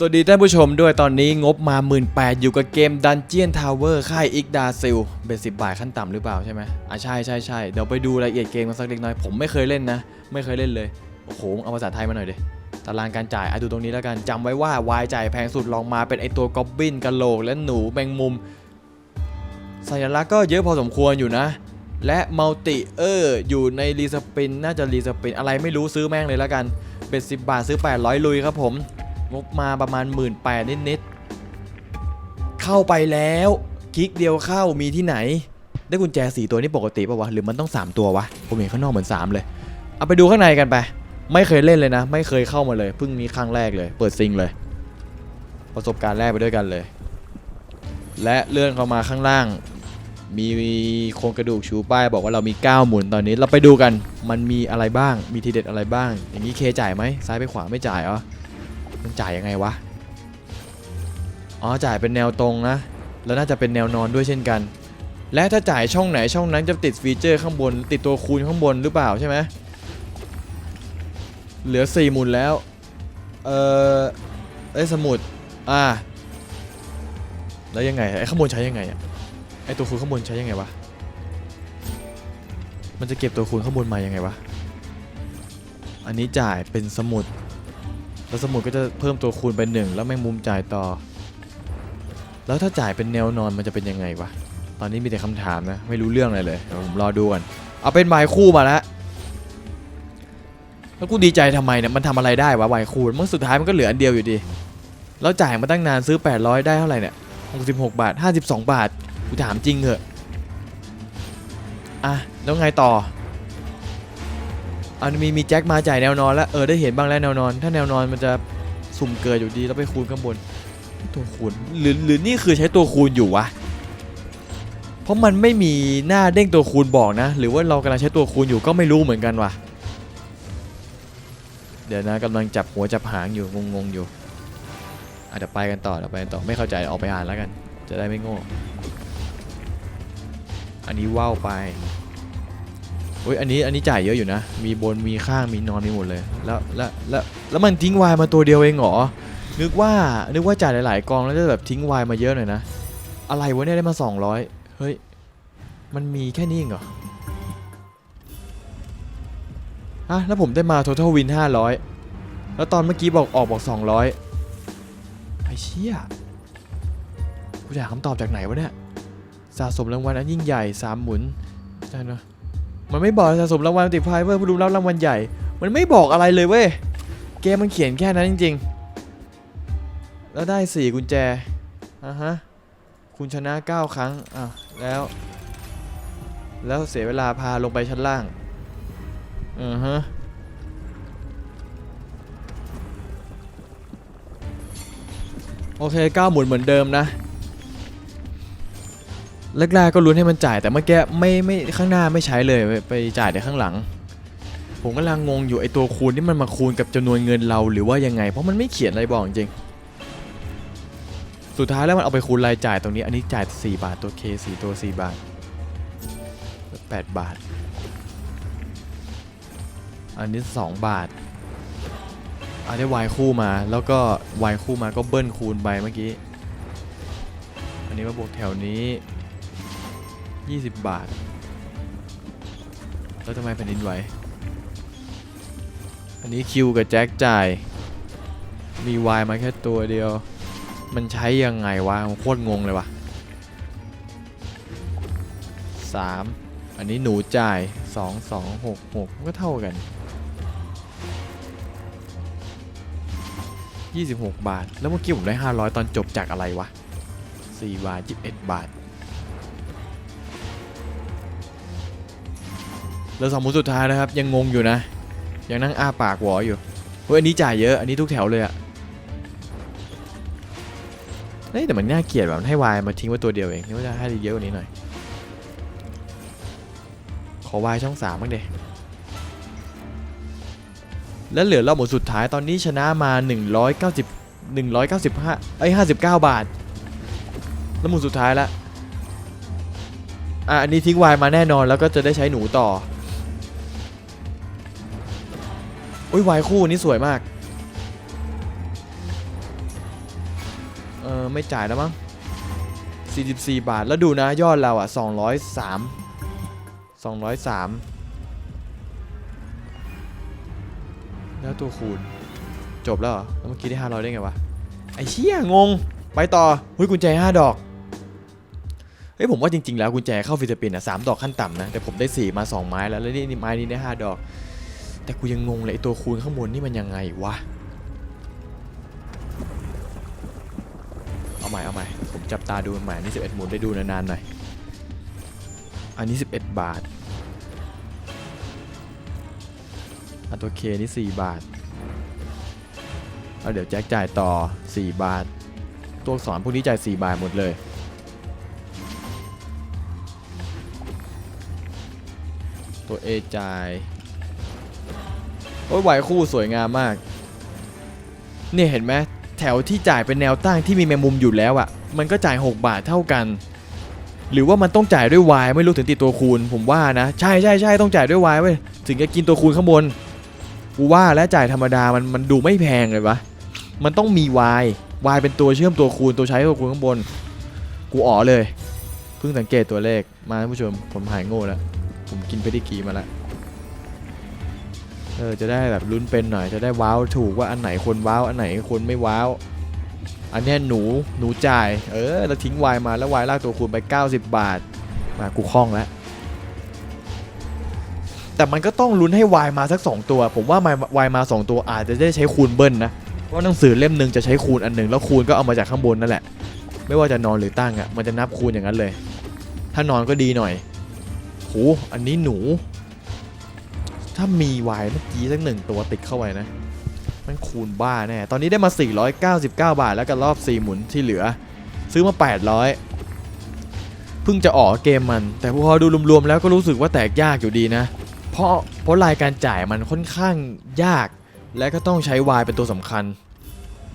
สวัสดีท่านผู้ชมด้วยตอนนี้งบมา 1 8ื่นอยู่กับเกม Dungeon Tower ค่ายอิกดาซิลเบสิบบาทขั้นต่ำหรือเปล่าใช่ไหมอะใช่ใช่ใช่เดี๋ยวไปดูรายละเอียดเกมกันสักเล็กน้อย ผมไม่เคยเล่นนะ ไม่เคยเล่นเลย โอ้โห เอาภาษาไทยมาหน่อยดิตารางการจ่ายอะดูตรงนี้แล้วกันจำไว้ว่าวายจ่ายแพงสุดลองมาเป็นไอตัวกอบบินกะโหลกและหนูแมงมุม สัญลักษณ์ก็เยอะพอสมควรอยู่นะ และมัลติเออร์อยู่ในรีสปินน่าจะรีสปินอะไรไม่รู้ซื้อแม่งเลยแล้วกันเป็น10บาทซื้อ 800 ลุยครับผม งบมาประมาณ 1 8ื่นนิดๆเข้าไปแล้วคลิกเดียวเข้ามีที่ไหน ได้กุญแจสีตัวนี้ปกติปะวะหรือมันต้อง 3 ตัววะผมเห็นข้างนอกเหมือน 3 เลย เอาไปดูข้างในกันไป ไม่เคยเล่นเลยนะ ไม่เคยเข้ามาเลยเพิ่งมีครั้งแรกเลย เปิดซิงเลย ประสบการณ์แรกไปด้วยกันเลย และเลื่อนเข้ามาข้างล่าง มีโครงกระดูกชูป้ายบอกว่าเรามี 9 หมุนตอนนี้เราไปดูกันมันมีอะไรบ้างมีทีเด็ดอะไรบ้าง อย่างนี้เคจ่ายไหมซ้ายไปขวาไม่จ่ายเหรอ มันจ่ายยังไงวะ อ๋อจ่ายเป็นแนวตรงนะ แล้วน่าจะเป็นแนวนอนด้วยเช่นกัน และถ้าจ่ายช่องไหนช่องนั้นจะติดฟีเจอร์ข้างบน ติดตัวคูณข้างบนหรือเปล่าใช่ไหมเหลือ4หมุนแล้ว เออเอ้สมุด อ่า แล้วยังไงไอ้ข้างบนใช้ยังไงอะไอ้ตัวคูณข้างบนใช้ยังไงวะ มันจะเก็บตัวคูณข้างบนมายังไงวะ อันนี้จ่ายเป็นสมุด แล้วสมุดก็จะเพิ่มตัวคูณไปหนึ่งแล้วแมงมุมจ่ายต่อ แล้วถ้าจ่ายเป็นแนวนอนมันจะเป็นยังไงวะ ตอนนี้มีแต่คำถามนะ ไม่รู้เรื่องอะไรเลยเดี๋ยวผมรอดูก่อน เอาเป็นใบคู่มาแล้วแล้วกูดีใจทำไมเนี่ยมันทำอะไรได้วะใบคู่มันสุดท้ายมันก็เหลืออันเดียวอยู่ดี แล้วจ่ายมาตั้งนานซื้อ 800 ได้เท่าไหร่เนี่ย66 บาท 52 บาท กูถามจริงเหอะ อะ แล้วไงต่อ อันมีมีแจ็คมาจ่ายแนวนอนแล้วเออได้เห็นบ้างแล้วแนวนอน ถ้าแนวนอนมันจะสุ่มเกิดอยู่ดีแล้วไปคูณข้างบนตัวคูณหรือหรือนี่คือใช้ตัวคูณอยู่วะเพราะมันไม่มีหน้าเด้งตัวคูณบอกนะ หรือว่าเรากำลังใช้ตัวคูณอยู่ก็ไม่รู้เหมือนกันว่ะเดี๋ยวนะกำลังจับหัวจับหางอยู่งงๆอยู่อาจจะไปกันต่อเดี๋ยวไปกันต่อไม่เข้าใจออกไปอ่านแล้วกัน จะได้ไม่โง่อันนี้ว่าวไป อ้ยอันนี้อันนี้จ่ายเยอะอยู่นะ มีบนมีข้างมีนอนมีหมดเลย แล้วแล้วแล้วแล้วมันทิ้งวายมาตัวเดียวเองเหรอ นึกว่านึกว่าจ่ายหลาย ๆ กองแล้วจะแบบทิ้งวายมาเยอะหน่อยนะ อะไรวะเนี่ยได้มา 200 เฮ้ย มันมีแค่นี้เองเหรอฮะแล้วผมได้มา total win 500 แล้วตอนเมื่อกี้บอกออกบอก 200 ไอ้เชี่ยกูจะหาคำตอบจากไหนวะเนี่ย สะสมรางวัลอันยิ่งใหญ่สามหมุนใช่เนอะ มันไม่บอกสะสมรางวัลติดพายเวอร์ผู้รู้รับรางวัลใหญ่ มันไม่บอกอะไรเลยเว้ย เกมมันเขียนแค่นั้นจริงๆ แล้วได้สี่กุญแจ อะฮะ คุณชนะ 9 ครั้ง อะ แล้ว แล้วเสียเวลาพาลงไปชั้นล่าง อือฮะโอเค9หมุนเหมือนเดิมนะ แรกๆก็ลุ้นให้มันจ่ายแต่เมื่อกี้ไม่ไม่ข้างหน้าไม่ใช้เลยไปไปจ่ายแต่ข้างหลัง ผมกำลังงงอยู่ไอตัวคูณที่มันมาคูณกับจำนวนเงินเราหรือว่ายังไง เพราะมันไม่เขียนอะไรบอกจริง สุดท้ายแล้วมันเอาไปคูณรายจ่ายตรงนี้อันนี้จ่าย 4 บาทตัว K 4ตัว 4 บาท 8 บาท อันนี้ 2 บาทอันนี้วายคู่มาแล้วก็วายคู่มาก็เบิ้ลคูณไปเมื่อกี้ อันนี้มาบวกแถวนี้ 20 บาท แล้วทำไมแผ่นดินไหว อันนี้คิวกับแจ็คจ่าย มีวายมาแค่ตัวเดียว มันใช้ยังไงวะโคตรงงเลยวะ3อันนี้หนูจ่าย 2 2 6 6 ก็เท่ากัน 26 บาท แล้วเมื่อกี้ผมได้ 500 ตอนจบจากอะไรวะ 4 บาท21บาท แล้วสองหมุนสุดท้ายนะครับ ยังงงอยู่นะ ยังนั่งอ้าปากหวออยู่เฮ้ยอันนี้จ่ายเยอะ อันนี้ทุกแถวเลยอะเฮ้ยแต่มันน่าเกลียดแบบให้วายมาทิ้งไว้ตัวเดียวเองนี่ว่าจะให้เยอะกว่านี้หน่อย ขอวายช่องสามบ้างเดแล้วเหลือรอบหมุนสุดท้ายตอนนี้ชนะมา 190 195ไอ้ย59 บาท แล้วหมุนสุดท้ายละอะอันนี้ทิ้งวายมาแน่นอนแล้วก็จะได้ใช้หนูต่อ อุ้ยวายคู่นี้สวยมาก เออไม่จ่ายแล้วมั้ง 44 บาท แล้วดูนะยอดเราอะ 203 203 แล้วตัวคูณ จบแล้วเหรอ แล้วเมื่อกี้ได้ 500 ได้ไงวะ ไอ้เชี่ยงง ไปต่อ หุ้ยกุญแจ 5 ดอก เฮ้ยผมว่าจริง ๆ แล้วกุญแจเข้าฟิลิปปินส์อะสามดอกขั้นต่ำนะ แต่ผมได้ 4 มา 2 ไม้แล้ว แล้วนี่นี่ไม้นี้ได้ 5 ดอก แต่กูยังงงเลยไอตัวคูณข้างบนนี่มันยังไงวะ เอาใหม่เอาใหม่ ผมจับตาดูใหม่นนี้11หมุนได้ดูนานๆหน่อย อันนี้ 11 บาท อันตัวเคนี่ 4 บาท เอาเดี๋ยวแจ็คจ่ายต่อ 4 บาท ตัวอักษรพวกนี้จ่าย 4 บาทหมดเลยตัว A จ่าย โอ้ยไหวคู่สวยงามมาก เนี่ยเห็นไหมแถวที่จ่ายเป็นแนวตั้งที่มีแมงมุมอยู่แล้วอะ่ะ มันก็จ่าย 6 บาทเท่ากัน หรือว่ามันต้องจ่ายด้วย Y ไม่รู้ถึงติดตัวคูณ ผมว่านะ ใช่ใช่ใช่ต้องจ่ายด้วย Y เว้ยถึงจะกินตัวคูณข้างบนกูว่าแล้วจ่ายธรรมดามันมันดูไม่แพงเลยวะมันต้องมี Y Y เป็นตัวเชื่อมตัวคูณตัวใช้ตัวคูณข้างบน กูอ๋อเลยเพิ่งสังเกตตัวเลขมาท่านผู้ชมผมหายโง่แล้วผมกินไปได้กี่มาแล้ว เออจะได้แบบลุ้นเป็นหน่อยจะได้ว้าวถูกว่าอันไหนคนว้าวอันไหนคนไม่ว้าว อันนี้หนูหนูจ่าย เออแล้วทิ้ง Y มาแล้ว Y ลากตัวคูณไป 90 บาท มากูคล่องแล้วแต่มันก็ต้องลุ้นให้ Y มาสัก 2 ตัว ผมว่า Y มา 2 ตัวอาจจะได้ใช้คูณเบิ้ลนะเพราะหนังสือเล่มหนึ่งจะใช้คูณอันหนึ่งแล้วคูณก็เอามาจากข้างบนนั่นแหละ ไม่ว่าจะนอนหรือตั้งอะมันจะนับคูณอย่างนั้นเลย ถ้านอนก็ดีหน่อยโหอันนี้หนู ถ้ามีวายเมื่อกี้สักหนึ่งตัวติดเข้าไปนะ มันคูณบ้าแน่ ตอนนี้ได้มา 499 บาทแล้วกันรอบ 4 หมุนที่เหลือ ซื้อมา 800 เพิ่งจะออกเกมมัน แต่พอดูรวมๆแล้วก็รู้สึกว่าแตกยากอยู่ดีนะ เพราะเพราะรายการจ่ายมันค่อนข้างยาก และก็ต้องใช้วายเป็นตัวสำคัญ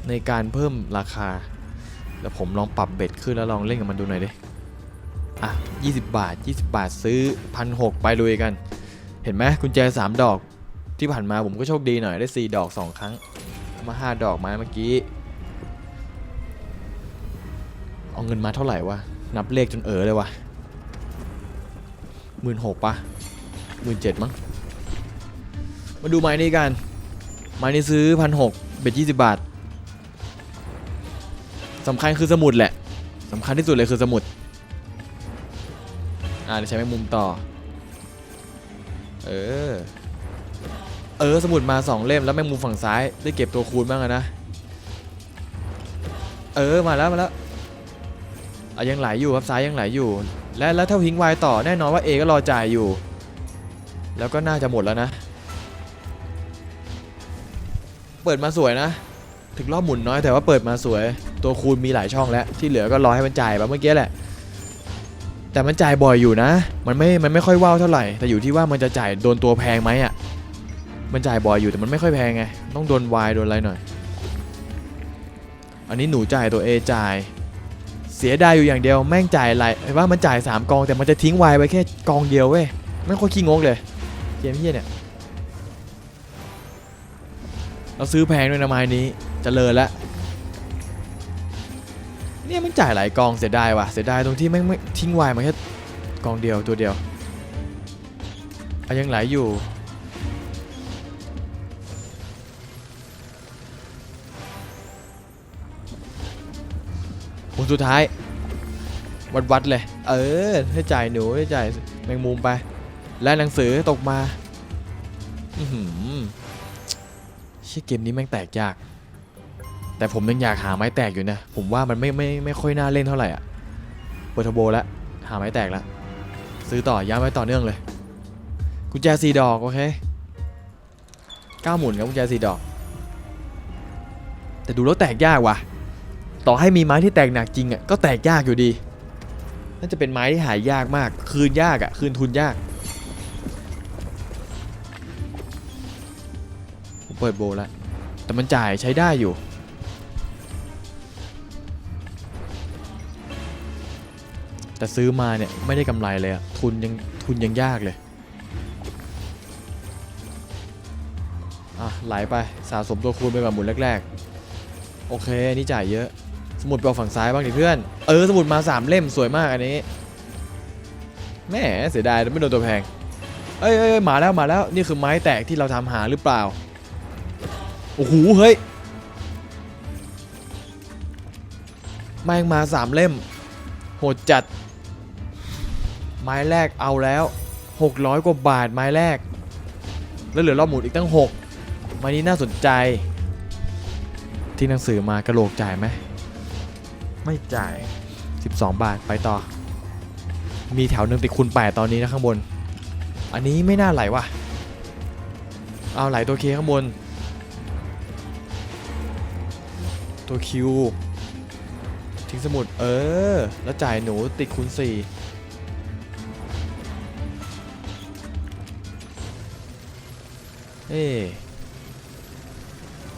ในการเพิ่มราคาแล้วผมลองปรับเบ็ดขึ้นแล้วลองเล่นกับมันดูหน่อยดิ อะ 20 บาท 20 บาทซื้อพันหไปลุยกัน เห็นไหมกุญแจ 3 ดอกที่ผ่านมาผมก็โชคดีหน่อยได้ 4 ดอก 2 ครั้งมา 5 ดอกมาเมื่อกี้ เอาเงินมาเท่าไหร่วะ นับเลขจนเออเลยวะหมื่นหกปะหมื่นเจ็ดมั้งมาดูไม้นี้กัน ไม้นี้ซื้อพันหกเบ็ดยี่สิบบาทสำคัญคือสมุดแหละสำคัญที่สุดเลยคือสมุดอ่าเดี๋ยวใช้แมงมุมต่อ เออ เออ สมุดมาสองเล่มแล้วแมงมุมฝั่งซ้ายได้เก็บตัวคูณบ้างนะ เออ มาแล้วมาแล้วอะยังไหลอยู่ครับซ้ายยังไหลอยู่ และแล้วถ้าทิ้งไวต่อแน่นอนว่า A ก็รอจ่ายอยู่ แล้วก็น่าจะหมดแล้วนะ เปิดมาสวยนะ ถึงรอบหมุนน้อยแต่ว่าเปิดมาสวย ตัวคูณมีหลายช่องแล้ว ที่เหลือก็รอให้มันจ่ายแบบเมื่อกี้แหละ แต่มันจ่ายบ่อยอยู่นะ มันไม่ มันไม่ค่อยว่าวเท่าไหร่ แต่อยู่ที่ว่ามันจะจ่ายโดนตัวแพงไหมอะ มันจ่ายบ่อยอยู่แต่มันไม่ค่อยแพงไง ต้องโดนวายโดนอะไรหน่อย อันนี้หนูจ่ายตัว A จ่าย เสียดายอยู่อย่างเดียวแม่งจ่ายหลายว่ามันจ่าย 3 กอง แต่มันจะทิ้งวายไปแค่กองเดียวเว้ยไม่ค่อยขี้งกเลย เกมเฮียเนี่ย เราซื้อแพงด้วยนะไม้นี้จเจริญแล้ว เนี่ยมันจ่ายหลายกองเสียดายว่ะเสียดายตรงที่แม่ไม่ทิ้งวายมาแค่กองเดียวตัวเดียวอะยังไหลอยู่หมุนสุดท้าย วัดวัดๆเลย เออ ให้จ่ายหนูให้จ่ายแมงมุมไป และหนังสือตกมา อือหือเชี่ยเกมนี้แม่งแตกยาก แต่ผมยังอยากหาไม้แตกอยู่นะ ผมว่ามันไม่ไม่ไม่ค่อยน่าเล่นเท่าไหร่อะเปิดทโบแล้วหาไม้แตกแล้ว ซื้อต่อย้ำไว้ต่อเนื่องเลย กุญแจสีดอกโอเคเก้าหมุนครับกุญแจสีดอก แต่ดูแล้วแตกยากว่ะ ต่อให้มีไม้ที่แตกหนักจริงอะก็แตกยากอยู่ดี น่าจะเป็นไม้ที่หายากมาก คืนยากอะคืนทุนยากผมเปิดโบแล้วแต่มันจ่ายใช้ได้อยู่ แต่ซื้อมาเนี่ยไม่ได้กำไรเลยอะทุนยังทุนยังยากเลยอะไหลไปสะสมตัวคูณไปแบบหมุนแรกๆ โอเคนี่จ่ายเยอะ สมุดไปเอาฝั่งซ้ายบ้างดิเพื่อน เออสมุดมาสามเล่มสวยมากอันนี้แหม่เสียดายไม่โดนตัวแพงเอ้ยเอ้ยเอ้ยมาแล้วมาแล้วนี่คือไม้แตกที่เราทำหาหรือเปล่าโอ้โหเฮ้ยแม่งมาสามเล่ม โหดจัด ไม้แรกเอาแล้ว 600 กว่าบาทไม้แรก แล้วเหลือรอบหมุนอีกตั้ง 6 ไม้นี้น่าสนใจ ที่หนังสือมากระโหลกจ่ายไหม ไม่จ่าย 12 บาทไปต่อ มีแถวหนึ่งติดคูณ8ตอนนี้นะข้างบน อันนี้ไม่น่าไหลว่ะ เอาไหลตัวเคข้างบน ตัวคิวทิ้งสมุดเออ แล้วจ่ายหนูติดคูณ4 เอ๊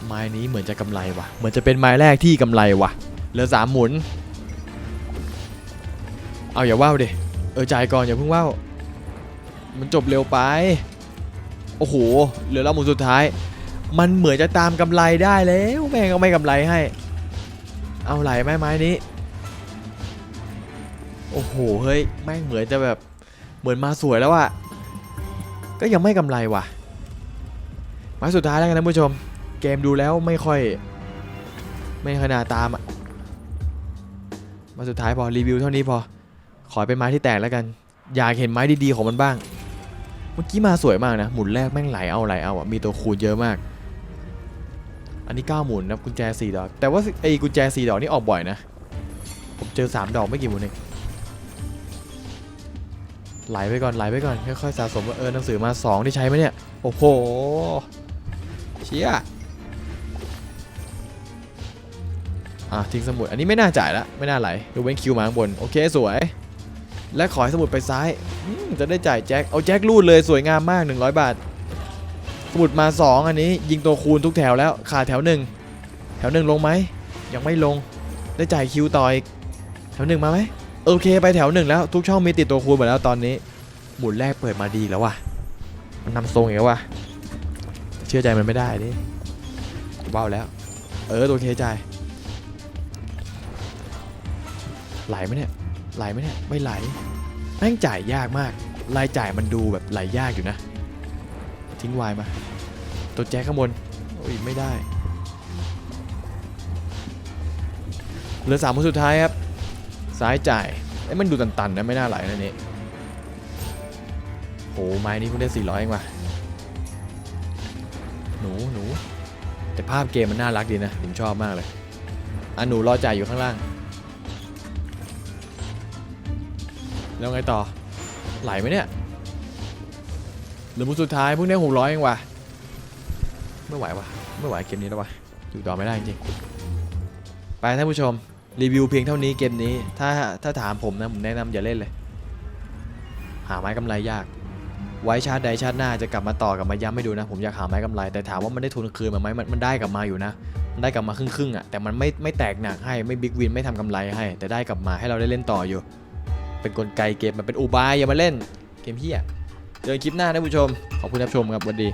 ไม้นี้เหมือนจะกำไรว่ะเหมือนจะเป็นไม้แรกที่กำไรว่ะเหลือสามหมุน เอาอย่าว่าวดิเออจ่ายก่อนอย่าเพิ่งว่าวมันจบเร็วไป โอ้โห เหลือรอบหมุนสุดท้าย มันเหมือนจะตามกำไรได้แล้วแม่งก็ไม่กำไรให้ เอาไหลไหมไม้นี้ โอ้โห เฮ้ย แม่งเหมือนจะแบบ เหมือนมาสวยแล้วอะก็ยังไม่กำไรว่ะ ม้สุดท้ายแล้วกันนะผู้ชม เกมดูแล้วไม่ค่อย ไม่ขนาดตามอะมาสุดท้ายพอรีวิวเท่านี้พอ ขอเป็นไม้ที่แตกแล้วกัน อยากเห็นไม้ดีๆของมันบ้าง เมื่อกี้มาสวยมากนะ หมุนแรกแม่งไหลเอาไหลเอาอะมีตัวคูณเยอะมาก อันนี้ 9 หมุนนะกุญแจ 4 ดอก แต่ว่าไอ้กุญแจ 4 ดอกนี่ออกบ่อยนะ ผมเจอ 3 ดอกไม่กี่หมุนเองไหลไปก่อนไหลไปก่อนค่อยๆสะสมว่าเออหนังสือมา 2 ที่ใช้ไหมเนี่ย โอ้โห เชี่ยอะทิ้งสมุดอันนี้ไม่น่าจ่ายละไม่น่าไหลดูเว้นคิวมาข้างบน โอเคสวย และขอให้สมุดไปซ้ายจะได้จ่ายแจ็คเอาแจ็ครูดเลยสวยงามมาก 100 บาท สมุดมา 2 อันนี้ ยิงตัวคูณทุกแถวแล้วขาดแถวหนึ่งแถวหนึ่งลงไหมยังไม่ลง ได้จ่ายคิวต่ออีกแถวหนึ่งมาไหมโอเคไปแถวหนึ่งแล้วทุกช่องมีติดตัวคูณหมดแล้วตอนนี้ หมุนแรกเปิดมาดีแล้วว่ะมันนำทรงอีกแล้วว่ะ เชื่อใจมันไม่ได้ดิว้าวแล้ว เออตัวเคจ่ายไหลไหมเนี่ยไหลไหมเนี่ยไม่ไหลแม่งจ่ายยากมาก รายจ่ายมันดูแบบไหลยากอยู่นะ ทิ้งวายมา ตัวแจ็คข้างบนโอ้ยไม่ได้เหลือสามคนสุดท้ายครับซ้ายจ่ายเอ้ยมันดูตันๆนะไม่น่าไหลนะนี่โหไม้นี้เพิ่งได้400เองว่ะ หนูหนูแต่ภาพเกมมันน่ารักดีนะผมชอบมากเลยอะหนูรอจ่ายอยู่ข้างล่าง แล้วไงต่อไหลไหมเนี่ยเหลือมุสุดท้ายพิ่งได้หกร้อยเองว่ะไม่ไหวว่ะไม่ไหวเกมนี้แล้วว่ะอยู่ต่อไม่ได้จริงไปท่านผู้ชมรีวิวเพียงเท่านี้เกมนี้ถ้าถ้าถามผมนะผมแนะนำอย่าเล่นเลย หาไม้กำไรยาก ไว้ชาติใดชาติหน้าจะกลับมาต่อกลับมาย้ำให้ดูนะ ผมอยากหาไม้กำไร แต่ถามว่ามันได้ทุนคืนมาไหมมันมันได้กลับมาอยู่นะ มันได้กลับมาครึ่งครึ่งๆอะแต่มันไม่ไม่แตกหนักให้ไม่บิ๊กวินไม่ทำกำไรให้ แต่ได้กลับมาให้เราได้เล่นต่ออยู่ เป็นกลไกเกมมันเป็นอุบายอย่ามาเล่นเกมเฮียเจอกันคลิปหน้านะผู้ชมขอบคุณที่รับชมครับสวัสดี